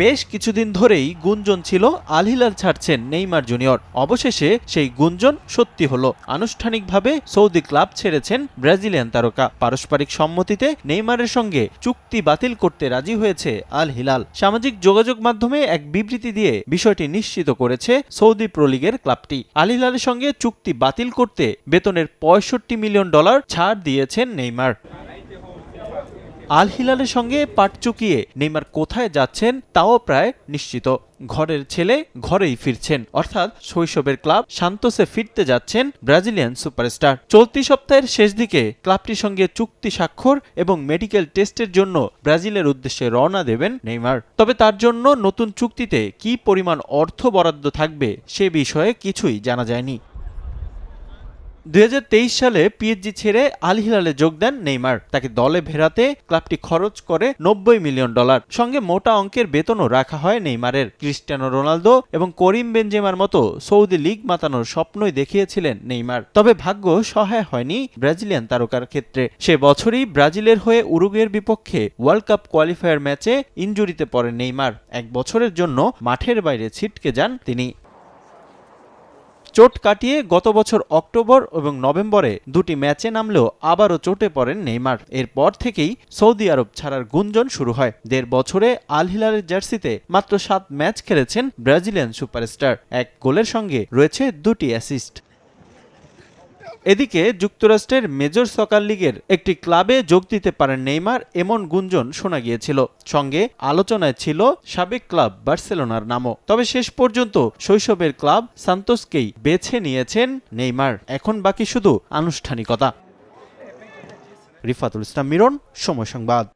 বেশ কিছুদিন ধরেই গুঞ্জন ছিল আল হিলাল ছাড়ছেন নেইমার জুনিয়র। অবশেষে সেই গুঞ্জন সত্যি হলো। আনুষ্ঠানিকভাবে সৌদি ক্লাব ছেড়েছেন ব্রাজিলিয়ান তারকা। পারস্পরিক সম্মতিতে নেইমারের সঙ্গে চুক্তি বাতিল করতে রাজি হয়েছে আল হিলাল সামাজিক যোগাযোগ মাধ্যমে এক বিবৃতি দিয়ে বিষয়টি নিশ্চিত করেছে সৌদি প্রলিগের ক্লাবটি। আল হিলালের সঙ্গে চুক্তি বাতিল করতে বেতনের পঁয়ষট্টি মিলিয়ন ডলার ছাড় দিয়েছেন নেইমার। আল হিলালের সঙ্গে পাট চুকিয়ে নেইমার কোথায় যাচ্ছেন তাও প্রায় নিশ্চিত। ঘরের ছেলে ঘরেই ফিরছেন। অর্থাৎ শৈশবের ক্লাব সান্তোসে ফিরতে যাচ্ছেন ব্রাজিলিয়ান সুপারস্টার। চলতি সপ্তাহের শেষ দিকে ক্লাবটির সঙ্গে চুক্তি স্বাক্ষর এবং মেডিকেল টেস্টের জন্য ব্রাজিলের উদ্দেশ্যে রওনা দেবেন নেইমার। তবে তার জন্য নতুন চুক্তিতে কি পরিমাণ অর্থ বরাদ্দ থাকবে সে বিষয়ে কিছুই জানা যায়নি। দুই হাজার তেইশ সালে পিএসজি ছেড়ে আল হিলালে যোগ দেন নেইমার। তাকে দলে ভেরাতে ক্লাবটি খরচ করে নব্বই মিলিয়ন ডলার। সঙ্গে মোটা অঙ্কের বেতনও রাখা হয় নেইমারের। ক্রিস্টিয়ানো রোনালদো এবং করিম বেনজেমার মতো সৌদি লিগ মাতানোর স্বপ্নই দেখিয়েছিলেন নেইমার। তবে ভাগ্য সহায় হয়নি ব্রাজিলিয়ান তারকার ক্ষেত্রে। সে বছরই ব্রাজিলের হয়ে উরুগের বিপক্ষে ওয়ার্ল্ড কাপ কোয়ালিফায়ার ম্যাচে ইনজুরিতে পড়েন নেইমার। এক বছরের জন্য মাঠের বাইরে ছিটকে যান তিনি। চোট কাটিয়ে গত বছর অক্টোবর এবং নভেম্বরে দুটি ম্যাচে নামলেও আবারও চোটে পড়েন নেইমার। এরপর থেকেই সৌদি আরব ছাড়ার গুঞ্জন শুরু হয়। দেড় বছরে আল হিলালের জার্সিতে মাত্র সাত ম্যাচ খেলেছেন ব্রাজিলিয়ান সুপারস্টার। এক গোলের সঙ্গে রয়েছে দুটি অ্যাসিস্ট। এদিকে যুক্তরাষ্ট্রের মেজর সকার লীগের একটি ক্লাবে যোগ দিতে পারেন নেইমার এমন গুঞ্জন শোনা গিয়েছিল। সঙ্গে আলোচনায় ছিল সাবেক ক্লাব বার্সেলোনার নামও। তবে শেষ পর্যন্ত শৈশবের ক্লাব সান্তোসকেই বেছে নিয়েছেন নেইমার। এখন বাকি শুধু আনুষ্ঠানিকতা। রিফাতুল ইসলাম মিরন, সময় সংবাদ।